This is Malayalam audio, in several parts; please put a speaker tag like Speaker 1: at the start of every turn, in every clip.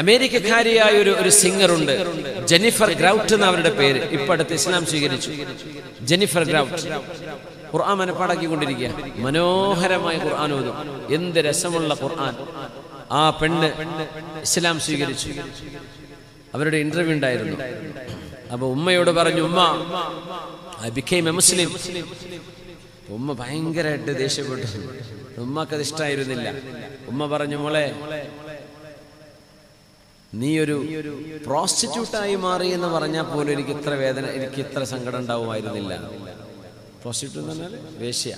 Speaker 1: അമേരിക്കക്കാരിയായ ഒരു ഒരു സിംഗറുണ്ട്. ജെനിഫർ ഗ്രൗട്ട് എന്ന അവരുടെ പേര് ഇപ്പൊ അടുത്ത് ഇസ്ലാം സ്വീകരിച്ചു. Jennifer Grout. ഖുർആൻ മനപ്പാടാക്കിക്കൊണ്ടിരിക്കുക. മനോഹരമായ ഖുർആൻ ഓതും. എന്ത് രസമുള്ള ഖുർആൻ. ആ പെണ്ണ് ഇസ്ലാം സ്വീകരിച്ചു. അവരുടെ ഇന്റർവ്യൂ ഉണ്ടായിരുന്നു. അപ്പൊ ഉമ്മയോട് പറഞ്ഞു ഉമ്മ ഐ ബിക്കെയിം എ മുസ്ലിം ഉമ്മ ഭയങ്കരമായിട്ട് ദേഷ്യപ്പെട്ടു. ഉമ്മക്കത് ഇഷ്ടമായിരുന്നില്ല ഉമ്മ പറഞ്ഞു മോളെ നീ ഒരു പ്രോസ്റ്റിറ്റ്യൂട്ടായി മാറി എന്ന് പറഞ്ഞാൽ പോലും എനിക്ക് ഇത്ര വേദന എനിക്ക് ഇത്ര സങ്കടം ഉണ്ടാവുമായിരുന്നില്ല. പ്രോസ്റ്റിറ്റ്യൂട്ട് എന്ന് പറഞ്ഞാൽ വേശ്യ.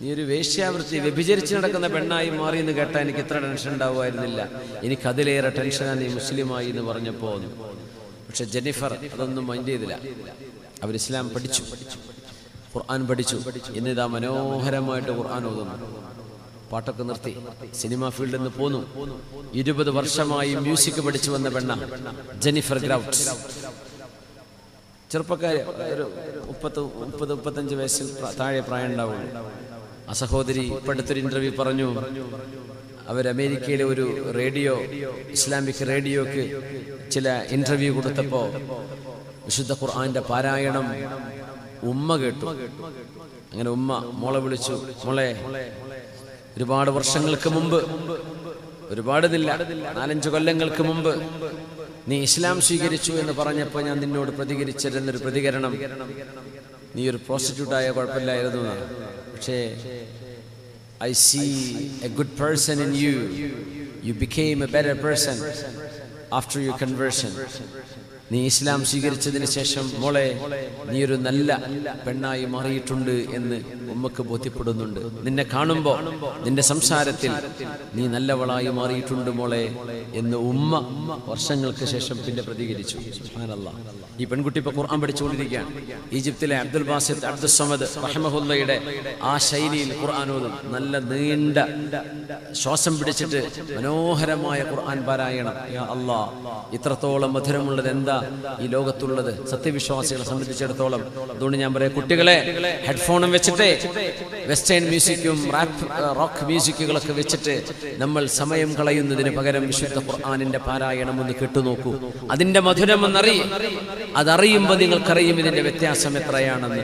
Speaker 1: നീ ഒരു വേശ്യാവൃത്തി വ്യഭിചരിച്ച് നടക്കുന്ന പെണ്ണായി മാറി എന്ന് കേട്ടാൽ എനിക്ക് ഇത്ര ടെൻഷൻ ഉണ്ടാവുമായിരുന്നില്ല. എനിക്ക് അതിലേറെ ടെൻഷനാണ് നീ മുസ്ലിമായി എന്ന് പറഞ്ഞപ്പോൾ പക്ഷെ ജെനിഫർ അതൊന്നും മൈൻഡ് ചെയ്തില്ല. അവർ ഇസ്ലാം പഠിച്ചു. ഖുർആൻ പഠിച്ചു. എന്നിതാ മനോഹരമായിട്ട് ഖുർആൻ ഓതുന്നു. പാട്ടൊക്കെ നിർത്തി. സിനിമ ഫീൽഡിൽ നിന്ന് പോന്നു. ഇരുപത് വർഷമായി മ്യൂസിക് പഠിച്ചു വന്ന പെണ്ണ ജെനിഫർ ഗ്രൗട്ട് ചെറുപ്പക്കാര് ഒരു മുപ്പത്ത് മുപ്പത് മുപ്പത്തഞ്ച് വയസ്സിൽ താഴെ പ്രായം ഉണ്ടാവും ആ സഹോദരി ഇപ്പോഴത്തൊരു ഇന്റർവ്യൂ പറഞ്ഞു. അവർ അമേരിക്കയിലെ ഒരു റേഡിയോ ഇസ്ലാമിക് റേഡിയോക്ക് ചില ഇന്റർവ്യൂ കൊടുത്തപ്പോൾ വിശുദ്ധ ഖുർആന്റെ പാരായണം ഉമ്മ കേട്ടു. അങ്ങനെ ഉമ്മ മോളെ വിളിച്ചു. മോളെ ഒരുപാട് വർഷങ്ങൾക്ക് മുമ്പ് ഒരുപാടിതില്ല നാലഞ്ച് കൊല്ലങ്ങൾക്ക് മുമ്പ് നീ ഇസ്ലാം സ്വീകരിച്ചു എന്ന് പറഞ്ഞപ്പോൾ ഞാൻ നിന്നോട് പ്രതികരിച്ചിരുന്നൊരു പ്രതികരണം. നീ ഒരു പ്രോസ്റ്റിറ്റ്യൂട്ടായ കുഴപ്പമില്ലായിരുന്നു. പക്ഷേ I see a good person in you you became a better person after you conversion നീ ഇസ്ലാം സ്വീകരിച്ചതിന് ശേഷം മോളെ നീ ഒരു നല്ല പെണ്ണായി മാറിയിട്ടുണ്ട് എന്ന് ഉമ്മക്ക് ബോധ്യപ്പെടുന്നുണ്ട്. നിന്നെ കാണുമ്പോ നിന്റെ സംസാരത്തിൽ നീ നല്ലവളായി മാറിയിട്ടുണ്ട് മോളെ എന്ന് ഉമ്മ വർഷങ്ങൾക്ക് ശേഷം പിന്നെ പ്രതികരിച്ചു. ഈ പെൺകുട്ടി ഇപ്പൊ ഖുർആൻ പഠിച്ചുകൊണ്ടിരിക്കുകയാണ്. ഈജിപ്തിലെ അബ്ദുൽ ബാസിദ് അബ്ദുൽ സമദ് റഹ്മഹുല്ലയുടെ ആ ശൈലിയിൽ ഖുർആൻ ഓതും നല്ല നീണ്ട ശ്വാസം പിടിച്ചിട്ട് മനോഹരമായ ഖുർആൻ പാരായണം. അല്ലാ ഇത്രത്തോളം മധുരമുള്ളത് എന്താ? ഈ ലോകത്തുള്ളത് സത്യവിശ്വാസികളെ സംബന്ധിച്ചിടത്തോളം. അതുകൊണ്ട് ഞാൻ പറയാം കുട്ടികളെ ഹെഡ്ഫോണും വെച്ചിട്ട് വെസ്റ്റേൺ മ്യൂസിക്കും റോക്ക് മ്യൂസിക്കുകളൊക്കെ വെച്ചിട്ട് നമ്മൾ സമയം കളയുന്നതിന് പകരം വിശുദ്ധ ഖുർആാനിന്റെ പാരായണം ഒന്ന് കേട്ടുനോക്കൂ അതിന്റെ മധുരം എന്നറിയും അതറിയുമ്പോൾ നിങ്ങൾക്കറിയും ഇതിന്റെ വ്യത്യാസം എത്രയാണെന്ന്.